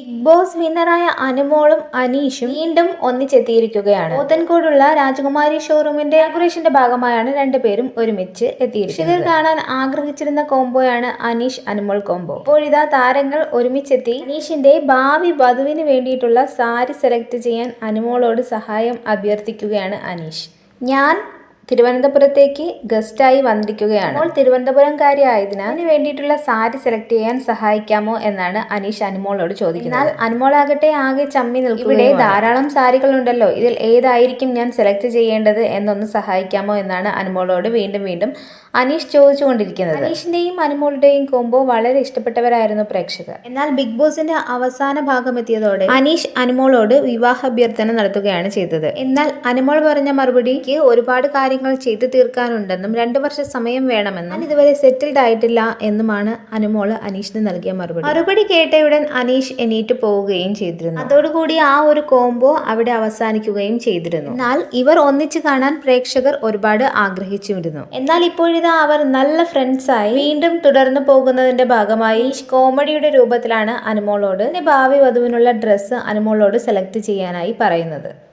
Big boss വിന്നറായ അനുമോളും അനീഷും വീണ്ടും ഒന്നിച്ചെത്തിയിരിക്കുകയാണ്. പോത്തൻകോടുള്ള രാജകുമാരി ഷോറൂമിന്റെ ഡെക്കറേഷന്റെ ഭാഗമായാണ് രണ്ടുപേരും ഒരുമിച്ച് എത്തിയിരിക്കുന്നത്. ഷിഗർ കാണാൻ ആഗ്രഹിച്ചിരുന്ന കോംബോയാണ് അനീഷ് അനുമോൾ കോംബോ. ഇപ്പോഴിതാ താരങ്ങൾ ഒരുമിച്ചെത്തി അനീഷിന്റെ ഭാവി വധുവിന് വേണ്ടിയിട്ടുള്ള സാരി സെലക്ട് ചെയ്യാൻ അനുമോളോട് സഹായം അഭ്യർത്ഥിക്കുകയാണ് അനീഷ്. ഞാൻ തിരുവനന്തപുരത്തേക്ക് ഗസ്റ്റായി വന്നിരിക്കുകയാണ്. അപ്പോൾ തിരുവനന്തപുരംകാരി ആയതിനാൽ അതിന് വേണ്ടിയിട്ടുള്ള സാരി സെലക്ട് ചെയ്യാൻ സഹായിക്കാമോ എന്നാണ് അനീഷ് അനുമോളോട് ചോദിക്കുന്നത്. എന്നാൽ അനുമോളാകട്ടെ ആകെ ചമ്മി നിൽക്കും ഇവിടെ ധാരാളം സാരികളുണ്ടല്ലോ. ഇതിൽ ഏതായിരിക്കും ഞാൻ സെലക്ട് ചെയ്യേണ്ടത് എന്നൊന്ന് സഹായിക്കാമോ എന്നാണ് അനുമോളോട് വീണ്ടും വീണ്ടും അനീഷ് ചോദിച്ചുകൊണ്ടിരിക്കുന്നത്. അനീഷിന്റെയും അനുമോളുടെയും കോംബോ വളരെ ഇഷ്ടപ്പെട്ടവരായിരുന്നു പ്രേക്ഷകർ. എന്നാൽ ബിഗ് ബോസിന്റെ അവസാന ഭാഗം എത്തിയതോടെ അനീഷ് അനുമോളോട് വിവാഹ അഭ്യർത്ഥന നടത്തുകയാണ് ചെയ്തത്. എന്നാൽ അനുമോൾ പറഞ്ഞ മറുപടിക്ക് ഒരുപാട് കാര്യങ്ങൾ ചെയ്തു തീർക്കാനുണ്ടെന്നും രണ്ടു വർഷം സമയം വേണമെന്നും ഞാൻ ഇതുവരെ സെറ്റിൽഡ് ആയിട്ടില്ല എന്നുമാണ് അനുമോൾ അനീഷിന് നൽകിയ മറുപടി. മറുപടി കേട്ടയുടൻ അനീഷ് എണീറ്റ് പോവുകയും ചെയ്തിരുന്നു. അതോടുകൂടി ആ ഒരു കോംബോ അവിടെ അവസാനിക്കുകയും ചെയ്തിരുന്നു. എന്നാൽ ഇവർ ഒന്നിച്ചു കാണാൻ പ്രേക്ഷകർ ഒരുപാട് ആഗ്രഹിച്ചിരുന്നു. എന്നാൽ ഇപ്പോഴിതാ അവർ നല്ല ഫ്രണ്ട്സായി വീണ്ടും തുടർന്നു പോകുന്നതിന്റെ ഭാഗമായി കോമഡിയുടെ രൂപത്തിലാണ് അനുമോളോട് ഭാവി വധുവിനുള്ള ഡ്രസ്സ് അനുമോളോട് സെലക്ട് ചെയ്യാനായി പറയുന്നത്.